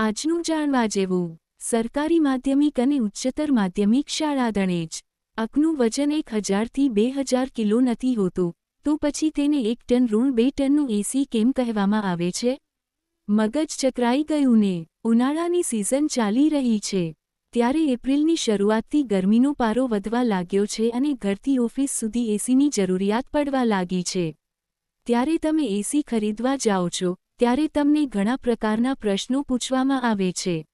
આજનું જાણવા જેવું, સરકારી માધ્યમિક અને ઉચ્ચતર માધ્યમિક શાળા દણેજ અકનું વજન એક હજારથી બે હજાર કિલો નથી હોતું, તો પછી તેને એક ટન ઋણ બે ટનનું એસી કેમ કહેવામાં આવે છે? મગજ ચકરાઈ ગયું ને, ઉનાળાની સિઝન ચાલી રહી છે. ત્યારે એપ્રિલની શરૂઆતથી ગરમીનો પારો વધવા લાગ્યો છે અને ઘરથી ઓફિસ સુધી એસીની જરૂરિયાત પડવા લાગી છે. ત્યારે તમે એસી ખરીદવા જાઓ છો ત્યારે તમને ઘણા પ્રકારના પ્રશ્નો પૂછવામાં આવે છે.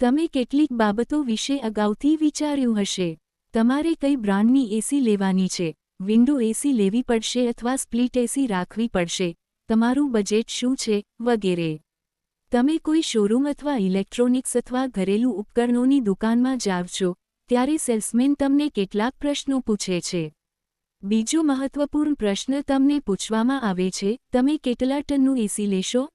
તમે કેટલીક બાબતો વિશે અગાઉથી વિચાર્યું હશે. તમારે કઈ બ્રાન્ડની એસી લેવાની છે? વિન્ડો એસી લેવી પડશે અથવા સ્પ્લિટ એસી રાખવી પડશે? તમારું બજેટ શું છે? વગેરે. તમે કોઈ શોરૂમ અથવા ઇલેક્ટ્રોનિક્સ અથવા ઘરેલું ઉપકરણોની દુકાનમાં જાવ છો, ત્યારે સેલ્સમેન તમને કેટલાક પ્રશ્નો પૂછે છે. બીજો મહત્વપૂર્ણ પ્રશ્ન તમને પૂછવામાં આવે છે, તમે કેટલા ટનનું એસી લેશો?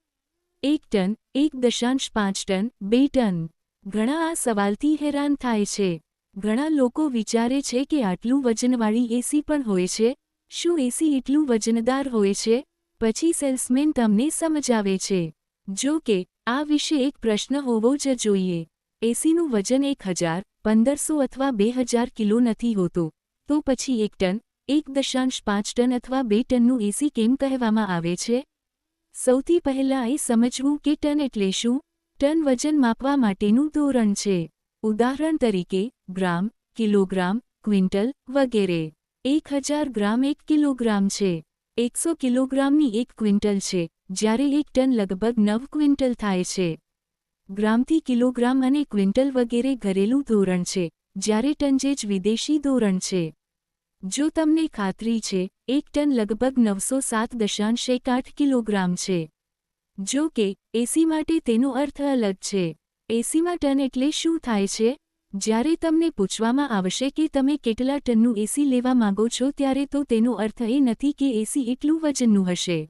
એક ટન, એક દશાંશ પાંચ ટન, બે ટન. ઘણા આ સવાલથી હેરાન થાય છે. ઘણા લોકો વિચારે છે કે આટલું વજનવાળી એસી પણ હોય છે. શું એસી એટલું વજનદાર હોય છે? પછી સેલ્સમેન તમને સમજાવે છે. જો કે, આ વિશે એક પ્રશ્ન હોવો જ જોઈએ. એસીનું વજન એક હજાર, પંદરસો અથવા બે હજાર કિલો નથી હોતું. તો પછી એક ટન એક દશાંશ પાંચ ટન અથવા બે ટનનું એસી કેમ કહેવામાં આવે છે? સૌથી પહેલાં એ સમજવું કે ટન એટલે શું? ટન વજન માપવા માટેનું ધોરણ છે. ઉદાહરણ તરીકે, ગ્રામ, કિલોગ્રામ, ક્વિન્ટલ વગેરે. એક હજાર ગ્રામ એક કિલોગ્રામ છે. એકસો કિલોગ્રામની એક ક્વિન્ટલ છે, જ્યારે એક ટન લગભગ નવ ક્વિન્ટલ થાય છે. ગ્રામથી કિલોગ્રામ અને ક્વિન્ટલ વગેરે ઘરેલું ધોરણ છે, જ્યારે ટન જે જ વિદેશી ધોરણ છે. જો તમને ખાતરી છે, એક ટન લગભગ નવસો સાત દશાંશ એક આઠ કિલોગ્રામ છે. જો કે એસી માટે તેનો અર્થ અલગ છે. એસીમાં ટન એટલે શું થાય છે? જ્યારે તમને પૂછવામાં આવશે કે તમે કેટલા ટનનું એસી લેવા માંગો છો, ત્યારે તો તેનો અર્થ એ નથી કે એસી એટલું વજનનું હશે.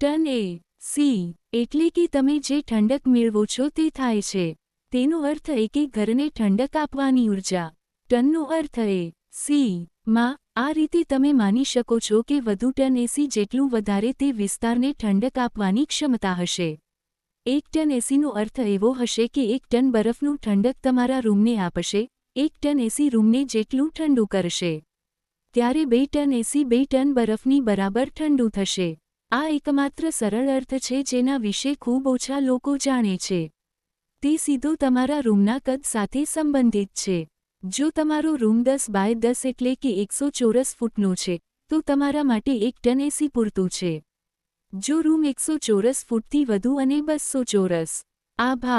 ટન એ સી એટલે કે તમે જે ઠંડક મેળવો છો તે થાય છે. તેનો અર્થ એ કે ઘરને ઠંડક આપવાની ઊર્જા. ટનનો અર્થ એ સી માં, આ રીતે તમે માની શકો છો કે વધુ ટન એસી જેટલું વધારે તે વિસ્તારને ઠંડક આપવાની ક્ષમતા હશે. એક ટન એસીનો અર્થ એવો હશે કે એક ટન બરફનું ઠંડક તમારા રૂમને આપશે, એક ટન એસી રૂમને જેટલું ઠંડુ કરશે. ત્યારે બે ટન એસી બે ટન બરફની બરાબર ઠંડુ થશે. આ એકમાત્ર સરળ અર્થ છે જેના વિશે ખૂબ ઓછા લોકો જાણે છે. તે સીધો તમારા રૂમના કદ સાથે સંબંધિત છે. જો તમારો રૂમ દસ બાય દસ એટલે કે એકસો ચોરસ ફૂટનો છે, તો તમારા માટે એક ટન એસી પૂરતું છે. જો રૂમ એકસો ચોરસ ફૂટથી વધુ અને બસો ચોરસ. આભાર.